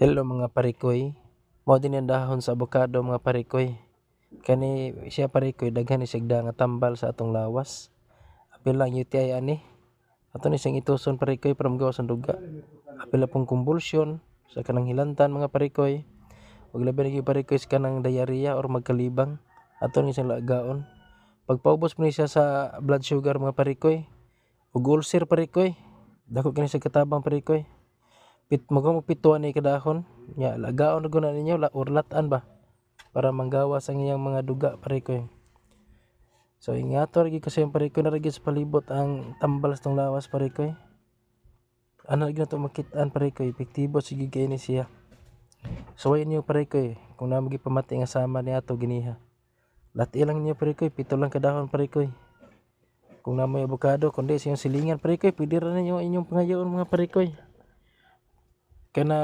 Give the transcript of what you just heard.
Hello mga parikoy, mao din ang dahon sa abokado mga parikoy. Kani siya parikoy daghan ni siya nga tambal sa atong lawas. Apil lang UTI ani. Ato ni siyang ituson parikoy para magawas ang duga. Apil pong kumbulsyon sa kanang hilantan mga parikoy. Ug labi na parikoy sa kanang diarrhea or magkalibang. Ato ni siyang lagaon. Pagpaubos mo siya sa blood sugar mga parikoy. Ug ulcer parikoy. Dako kini siya katabang parikoy. Pit mo pito ani kadahon. Nya lagaon ra guna ninyo la or lat-an ba para manggawas ang iyang mga duga parikoy. So ingato gyud kasi ang parikoy na sa palibot ang tambal tong lawas parikoy. Ano gyud nato makit-an parikoy epektibo sige kay ni siya. Suwayin niyo parikoy kung namo gyud pamati nga sama niadto giniha. Lat-i lang niyo parikoy pito lang kadahon parikoy. Kung namoy abokado kundi sa silingan parikoy pwede ra ninyo inyong pangayoon mga parikoy. karena